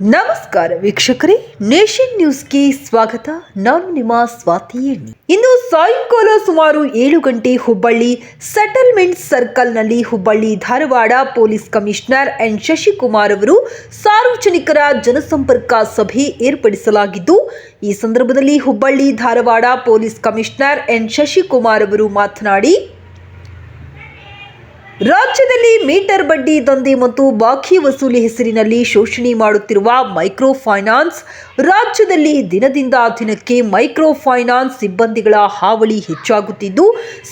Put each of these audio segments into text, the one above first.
ನಮಸ್ಕಾರ ವೀಕ್ಷಕರೇ ನೇಷನ್ ನ್ಯೂಸ್ಗೆ ಸ್ವಾಗತ. ನಾನು ನಿಮ್ಮ ಸ್ವಾತಿ ಎಣ್ಣಿ. ಇಂದು ಸಾಯಂಕಾಲ ಸುಮಾರು ಏಳು ಗಂಟೆ Hubballi settlement ಸರ್ಕಲ್ನಲ್ಲಿ Hubballi Dharwad police commissioner N Shashikumar ಅವರು ಸಾರ್ವಜನಿಕರ ಜನಸಂಪರ್ಕ ಸಭೆ ಏರ್ಪಡಿಸಲಾಗಿದ್ದು, ಈ ಸಂದರ್ಭದಲ್ಲಿ Hubballi Dharwad police commissioner N Shashikumar ಅವರು ಮಾತನಾಡಿ ರಾಜ್ಯದಲ್ಲಿ ಮೀಟರ್ ಬಡ್ಡಿ ದಂಧೆ ಮತ್ತು ಬಾಕಿ ವಸೂಲಿ ಹೆಸರಿನಲ್ಲಿ ಶೋಷಣೆ ಮಾಡುತ್ತಿರುವ ಮೈಕ್ರೋ ಫೈನಾನ್ಸ್ ರಾಜ್ಯದಲ್ಲಿ ದಿನದಿಂದ ದಿನಕ್ಕೆ ಮೈಕ್ರೋ ಫೈನಾನ್ಸ್ ಸಿಬ್ಬಂದಿಗಳ ಹಾವಳಿ ಹೆಚ್ಚಾಗುತ್ತಿದ್ದು,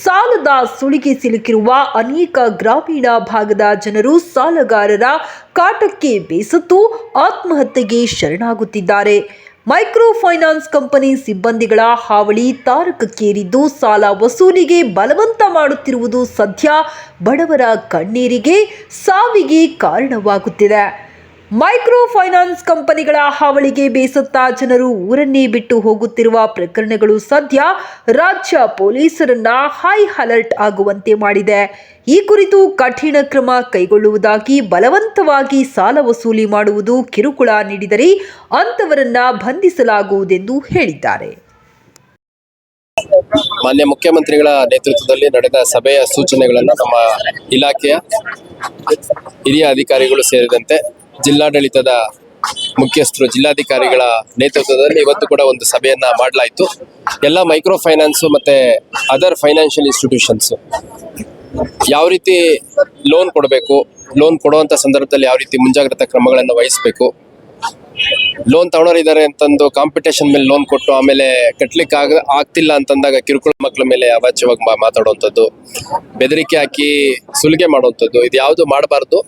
ಸಾಲದ ಸುಳಿಗೆ ಸಿಲುಕಿರುವ ಅನೇಕ ಗ್ರಾಮೀಣ ಭಾಗದ ಜನರು ಸಾಲಗಾರರ ಕಾಟಕ್ಕೆ ಬೇಸತ್ತು ಆತ್ಮಹತ್ಯೆಗೆ ಶರಣಾಗುತ್ತಿದ್ದಾರೆ. ಮೈಕ್ರೋ ಫೈನಾನ್ಸ್ ಕಂಪನಿ ಸಿಬ್ಬಂದಿಗಳ ಹಾವಳಿ ತಾರಕಕ್ಕೇರಿದ್ದು ಸಾಲ ವಸೂಲಿಗೆ ಬಲವಂತ ಮಾಡುತ್ತಿರುವುದು ಸದ್ಯ ಬಡವರ ಕಣ್ಣೀರಿಗೆ ಸಾವಿಗೆ ಕಾರಣವಾಗುತ್ತಿದೆ. ಮೈಕ್ರೋ ಫೈನಾನ್ಸ್ ಕಂಪನಿಗಳ ಹಾವಳಿಗೆ ಬೇಸತ್ತ ಜನರು ಊರನ್ನೇ ಬಿಟ್ಟು ಹೋಗುತ್ತಿರುವ ಪ್ರಕರಣಗಳು ಸದ್ಯ ರಾಜ್ಯ ಪೊಲೀಸರನ್ನ ಹೈ ಅಲರ್ಟ್ ಆಗುವಂತೆ ಮಾಡಿದೆ. ಈ ಕುರಿತು ಕಠಿಣ ಕ್ರಮ ಕೈಗೊಳ್ಳುವುದಾಗಿ, ಬಲವಂತವಾಗಿ ಸಾಲ ವಸೂಲಿ ಮಾಡುವುದು ಕಿರುಕುಳ ನೀಡಿದರೆ ಅಂತವರನ್ನ ಬಂಧಿಸಲಾಗುವುದೆಂದು ಹೇಳಿದ್ದಾರೆ. ಮಾನ್ಯ ಮುಖ್ಯಮಂತ್ರಿಗಳ ನೇತೃತ್ವದಲ್ಲಿ ನಡೆದ ಸಭೆಯ ಸೂಚನೆಗಳನ್ನು ನಮ್ಮ ಇಲಾಖೆಯ ಹಿರಿಯ ಅಧಿಕಾರಿಗಳು ಸೇರಿದಂತೆ ಜಿಲ್ಲಾಡಳಿತದ ಮುಖ್ಯಸ್ಥರು, ಜಿಲ್ಲಾಧಿಕಾರಿಗಳ ನೇತೃತ್ವದಲ್ಲಿ ಇವತ್ತು ಕೂಡ ಒಂದು ಸಭೆಯನ್ನ ಮಾಡಲಾಯಿತು. ಎಲ್ಲ ಮೈಕ್ರೋ ಫೈನಾನ್ಸ್ ಮತ್ತೆ ಅದರ್ ಫೈನಾನ್ಷಿಯಲ್ ಇನ್ಸ್ಟಿಟ್ಯೂಷನ್ಸ್ ಯಾವ ರೀತಿ ಲೋನ್ ಕೊಡಬೇಕು, ಲೋನ್ ಕೊಡುವಂತ ಸಂದರ್ಭದಲ್ಲಿ ಯಾವ ರೀತಿ ಮುಂಜಾಗ್ರತಾ ಕ್ರಮಗಳನ್ನು ವಹಿಸಬೇಕು, ಲೋನ್ ತಗೊಳೋರಿದ್ದಾರೆ ಅಂತಂದು ಕಾಂಪಿಟೇಷನ್ ಮೇಲೆ ಲೋನ್ ಕೊಟ್ಟು ಆಮೇಲೆ ಕಟ್ಲಿಕ್ಕೆ ಆಗ, ಆಗ್ತಿಲ್ಲ ಅಂತಂದಾಗ ಕಿರುಕುಳ ಮಕ್ಕಳ ಮೇಲೆ ಅವಾಚ್ಯವಾಗಿ ಮಾತಾಡುವಂಥದ್ದು, ಬೆದರಿಕೆ ಹಾಕಿ ಸುಲಿಗೆ ಮಾಡುವಂಥದ್ದು, ಇದು ಯಾವುದು ಮಾಡಬಾರ್ದು.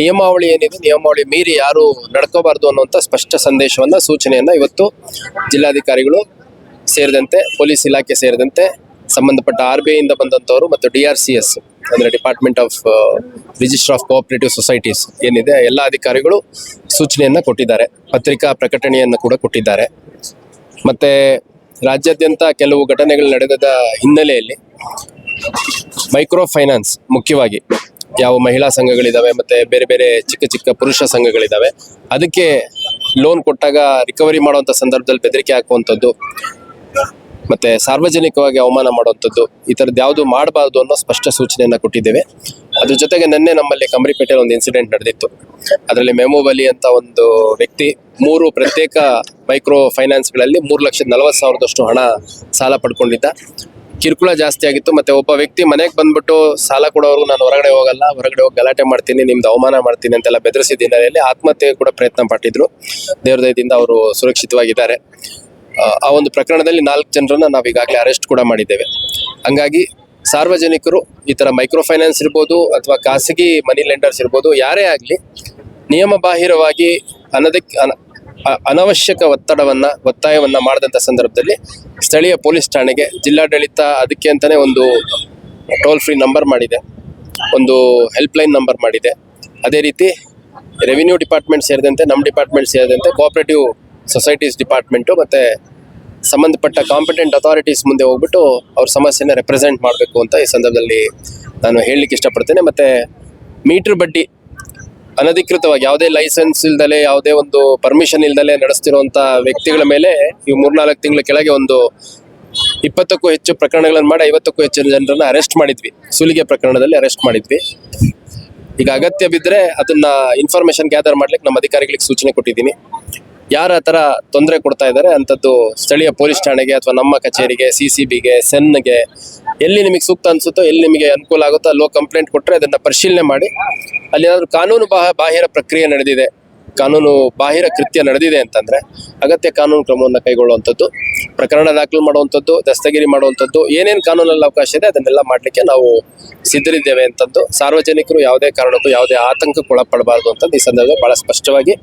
ನಿಯಮಾವಳಿ ಏನಿದೆ, ನಿಯಮಾವಳಿ ಮೀರಿ ಯಾರು ನಡ್ಕೋಬಾರ್ದು ಅನ್ನುವಂಥ ಸ್ಪಷ್ಟ ಸಂದೇಶವನ್ನ, ಸೂಚನೆಯನ್ನ ಇವತ್ತು ಜಿಲ್ಲಾಧಿಕಾರಿಗಳು ಸೇರಿದಂತೆ ಪೊಲೀಸ್ ಇಲಾಖೆ ಸೇರಿದಂತೆ ಸಂಬಂಧಪಟ್ಟ ಆರ್ ಬಿ ಐಯಿಂದ ಬಂದಂಥವರು ಮತ್ತು ಡಿ ಆರ್ ಸಿ ಎಸ್ ಅಂದರೆ department of register of cooperative societies ಏನಿದೆ, ಎಲ್ಲ ಅಧಿಕಾರಿಗಳು ಸೂಚನೆಯನ್ನ ಕೊಟ್ಟಿದ್ದಾರೆ, ಪತ್ರಿಕಾ ಪ್ರಕಟಣೆಯನ್ನು ಕೂಡ ಕೊಟ್ಟಿದ್ದಾರೆ. ಮತ್ತೆ ರಾಜ್ಯಾದ್ಯಂತ ಕೆಲವು ಘಟನೆಗಳು ನಡೆದ ಹಿನ್ನೆಲೆಯಲ್ಲಿ ಮೈಕ್ರೋ ಫೈನಾನ್ಸ್ ಮುಖ್ಯವಾಗಿ ಯಾವ ಮಹಿಳಾ ಸಂಘಗಳಿದ್ದಾವೆ ಮತ್ತೆ ಬೇರೆ ಬೇರೆ ಚಿಕ್ಕ ಚಿಕ್ಕ ಪುರುಷ ಸಂಘಗಳಿದ್ದಾವೆ ಅದಕ್ಕೆ ಲೋನ್ ಕೊಟ್ಟಾಗ ರಿಕವರಿ ಮಾಡುವಂತ ಸಂದರ್ಭದಲ್ಲಿ ಬೆದರಿಕೆ ಹಾಕುವಂಥದ್ದು, ಮತ್ತೆ ಸಾರ್ವಜನಿಕವಾಗಿ ಅವಮಾನ ಮಾಡುವಂಥದ್ದು, ಈ ಥರದ್ದು ಯಾವುದು ಮಾಡಬಾರ್ದು ಅನ್ನೋ ಸ್ಪಷ್ಟ ಸೂಚನೆಯನ್ನು ಕೊಟ್ಟಿದ್ದೇವೆ. ಅದ್ರ ಜೊತೆಗೆ ನಿನ್ನೆ ನಮ್ಮಲ್ಲಿ ಕಂಬರಿಪೇಟೆಯಲ್ಲಿ ಒಂದು ಇನ್ಸಿಡೆಂಟ್ ನಡೆದಿತ್ತು. ಅದರಲ್ಲಿ ಮೆಹಮೂಬ್ ಅಲಿ ಅಂತ ಒಂದು ವ್ಯಕ್ತಿ, ಮೂರು ಪ್ರತ್ಯೇಕ ಮೈಕ್ರೋ ಫೈನಾನ್ಸ್ಗಳಲ್ಲಿ ಮೂರು ಲಕ್ಷದ ನಲವತ್ತು ಸಾವಿರದಷ್ಟು ಹಣ ಸಾಲ ಪಡ್ಕೊಂಡಿದ್ದ. ಕಿರುಕುಳ ಜಾಸ್ತಿ ಆಗಿತ್ತು. ಮತ್ತೆ ಒಬ್ಬ ವ್ಯಕ್ತಿ ಮನೆಗೆ ಬಂದ್ಬಿಟ್ಟು ಸಾಲ ಕೊಡೋರು ನಾನು ಹೊರಗಡೆ ಹೋಗಲ್ಲ ಹೊರಗಡೆ ಹೋಗಿ ಗಲಾಟೆ ಮಾಡ್ತೀನಿ ನಿಮ್ದು ಅವಮಾನ ಮಾಡ್ತೀನಿ ಅಂತೆಲ್ಲ ಬೆದರಿಸಿದ ಹಿನ್ನೆಲೆಯಲ್ಲಿ ಆತ್ಮಹತ್ಯೆ ಕೂಡ ಪ್ರಯತ್ನ ಪಟ್ಟಿದ್ರು. ದೇವ್ರ ದಯದಿಂದ ಅವರು ಸುರಕ್ಷಿತವಾಗಿದ್ದಾರೆ. ಆ, ಒಂದು ಪ್ರಕರಣದಲ್ಲಿ ನಾಲ್ಕು ಜನರನ್ನ ನಾವು ಈಗಾಗಲೇ ಅರೆಸ್ಟ್ ಕೂಡ ಮಾಡಿದ್ದೇವೆ. ಹಂಗಾಗಿ ಸಾರ್ವಜನಿಕರು ಈ ತರ ಮೈಕ್ರೋ ಫೈನಾನ್ಸ್ ಇರ್ಬೋದು ಅಥವಾ ಖಾಸಗಿ ಮನಿ ಲೆಂಡರ್ಸ್ ಇರ್ಬೋದು ಯಾರೇ ಆಗಲಿ ನಿಯಮ ಬಾಹಿರವಾಗಿ ಅನಧಿಕ್ ಅನವಶ್ಯಕ ಒತ್ತಡವನ್ನ, ಒತ್ತಾಯವನ್ನ ಮಾಡಿದಂಥ ಸಂದರ್ಭದಲ್ಲಿ ಸ್ಥಳೀಯ ಪೊಲೀಸ್ ಠಾಣೆಗೆ ಜಿಲ್ಲಾಡಳಿತ ಅದಕ್ಕೆ ಅಂತಾನೆ ಒಂದು ಟೋಲ್ ಫ್ರೀ ನಂಬರ್ ಮಾಡಿದೆ. ಒಂದು ಹೆಲ್ಪ್ ಲೈನ್ ನಂಬರ್ ಮಾಡಿದೆ. ಅದೇ ರೀತಿ ರೆವಿನ್ಯೂ ಡಿಪಾರ್ಟ್ಮೆಂಟ್ ಸೇರಿದಂತೆ ನಮ್ಮ ಡಿಪಾರ್ಟ್ಮೆಂಟ್ ಸೇರಿದಂತೆ ಕೋಆಪರೇಟಿವ್ ಸೊಸೈಟೀಸ್ ಡಿಪಾರ್ಟ್ಮೆಂಟು ಮತ್ತೆ ಸಂಬಂಧಪಟ್ಟ ಕಾಂಪಿಟೆಂಟ್ ಅಥಾರಿಟೀಸ್ ಮುಂದೆ ಹೋಗ್ಬಿಟ್ಟು ಅವ್ರ ಸಮಸ್ಯೆನ ರೆಪ್ರೆಸೆಂಟ್ ಮಾಡಬೇಕು ಅಂತ ಈ ಸಂದರ್ಭದಲ್ಲಿ ನಾನು ಹೇಳಲಿಕ್ಕೆ ಇಷ್ಟಪಡ್ತೇನೆ. ಮತ್ತೆ ಮೀಟರ್ ಬಡ್ಡಿ ಅನಧಿಕೃತವಾಗಿ ಯಾವುದೇ ಲೈಸೆನ್ಸ್ ಇಲ್ದಲೆ, ಯಾವುದೇ ಒಂದು ಪರ್ಮಿಷನ್ ಇಲ್ದಲೆ ನಡೆಸ್ತಿರುವಂತ ವ್ಯಕ್ತಿಗಳ ಮೇಲೆ ಈ ಮೂರ್ನಾಲ್ಕು ತಿಂಗಳ ಕೆಳಗೆ ಒಂದು ಇಪ್ಪತ್ತಕ್ಕೂ ಹೆಚ್ಚು ಪ್ರಕರಣಗಳನ್ನು ಮಾಡಿ ಐವತ್ತಕ್ಕೂ ಹೆಚ್ಚು ಜನರನ್ನ ಅರೆಸ್ಟ್ ಮಾಡಿದ್ವಿ. ಸುಲಿಗೆ ಪ್ರಕರಣದಲ್ಲಿ ಅರೆಸ್ಟ್ ಮಾಡಿದ್ವಿ. ಈಗ ಅಗತ್ಯ ಬಿದ್ದರೆ ಅದನ್ನ ಇನ್ಫಾರ್ಮೇಶನ್ ಗ್ಯಾದರ್ ಮಾಡ್ಲಿಕ್ಕೆ ನಮ್ಮ ಅಧಿಕಾರಿಗಳಿಗೆ ಸೂಚನೆ ಕೊಟ್ಟಿದ್ದೀನಿ. ಯಾರ ಆ ಥರ ತೊಂದರೆ ಕೊಡ್ತಾ ಇದ್ದಾರೆ, ಅಂಥದ್ದು ಸ್ಥಳೀಯ ಪೊಲೀಸ್ ಠಾಣೆಗೆ ಅಥವಾ ನಮ್ಮ ಕಚೇರಿಗೆ ಸಿ ಸಿ ಬಿಗೆ ಸೆನ್ಗೆ ಎಲ್ಲಿ ನಿಮಗೆ ಸೂಕ್ತ ಅನಿಸುತ್ತೋ, ಎಲ್ಲಿ ನಿಮಗೆ ಅನುಕೂಲ ಆಗುತ್ತೋ ಲೋ ಕಂಪ್ಲೇಂಟ್ ಕೊಟ್ಟರೆ ಅದನ್ನು ಪರಿಶೀಲನೆ ಮಾಡಿ. ಅಲ್ಲಿ ಏನಾದರೂ ಕಾನೂನು ಬಾಹ, ಬಾಹಿರ ಪ್ರಕ್ರಿಯೆ ನಡೆದಿದೆ. ಕಾನೂನು ಬಾಹಿರ ಕೃತ್ಯ ನಡೆದಿದೆ ಅಂತಂದರೆ, ಅಗತ್ಯ ಕಾನೂನು ಕ್ರಮವನ್ನು ಕೈಗೊಳ್ಳುವಂಥದ್ದು, ಪ್ರಕರಣ ದಾಖಲು ಮಾಡುವಂಥದ್ದು, ದಸ್ತಗಿರಿ ಮಾಡುವಂಥದ್ದು, ಏನೇನು ಕಾನೂನಲ್ಲಿ ಅವಕಾಶ ಇದೆ ಅದನ್ನೆಲ್ಲ ಮಾಡಲಿಕ್ಕೆ ನಾವು ಸಿದ್ಧರಿದ್ದೇವೆ ಅಂತದ್ದು ಸಾರ್ವಜನಿಕರು ಯಾವುದೇ ಕಾರಣಕ್ಕೂ ಯಾವುದೇ ಆತಂಕಕ್ಕೆ ಒಳಪಡಬಾರ್ದು ಅಂತ ಈ ಸಂದರ್ಭದಲ್ಲಿ ಭಾಳ ಸ್ಪಷ್ಟವಾಗಿ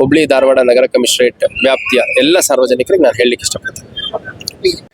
ಹುಬ್ಳಿ ಧಾರವಾಡ ನಗರ ಕಮಿಷನರೇಟ್ ವ್ಯಾಪ್ತಿಯ ಎಲ್ಲ ಸಾರ್ವಜನಿಕರಿಗೆ ನಾನು ಹೇಳಲಿಕ್ಕೆ ಇಷ್ಟಪಡ್ತೇನೆ.